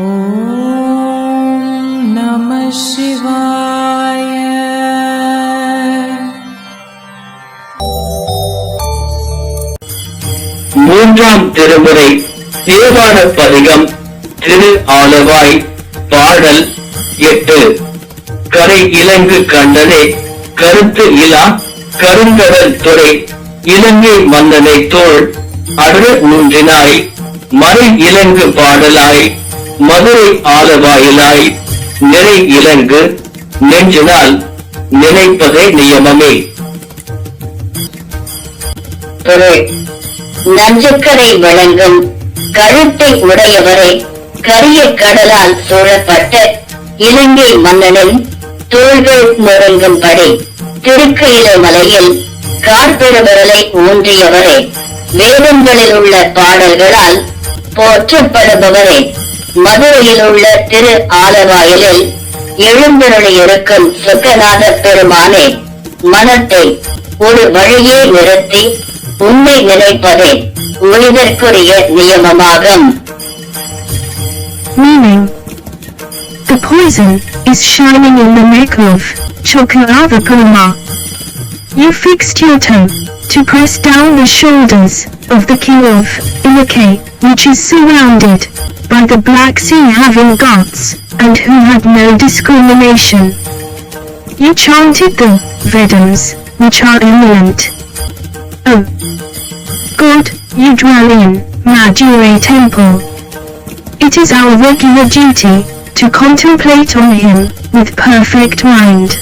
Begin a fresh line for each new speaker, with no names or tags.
ஓம் நம சிவாய
மூன்றாம் திருமுறை தேவார பதிகம் திரு ஆலவாய் பாடல் எட்டு. கரை இலங்கு கண்டனே கருத்து இலா கருங்கடல் துறை இலங்கை மன்னனை தோல் அடர் மூன்றினாய் மறை இலங்கு பாடலாய். மதுரை ஆலவாயிலாய் நிறை இறங்கு நெஞ்சினால் நினைப்பதே நியமமே.
நஞ்சுக்கரை வழங்கும் கருத்தை உடையவரை கரிய கடலால் சூழப்பட்ட இலங்கை மன்னனின் தோள்கள் நொறுங்கும்படி திருக்கையில மலையில் கார்பெருவிரலை ஊன்றியவரே. வேதங்களில் உள்ள பாடல்களால் போற்றப்படுபவரே. மதுரையில் உள்ள திரு ஆலவாயிலில் எழுந்தருளி இருக்கும் சொக்கநாத பெருமானே மனத்தை ஒரு வழியே நிறுத்தி உண்மை நினைப்பதே மனிதற்குரிய நியமமாகும்
Meaning The poison is shining in the neck of Chokaravakuma. You fixed your toe to press down the shoulders of the king of Ilake, which is surrounded by the Black Sea having gods, and who had no discrimination. You chanted the Vedas, which are eminent. Oh God, you dwell in Madure Temple. It is our regular duty to contemplate on him with perfect mind.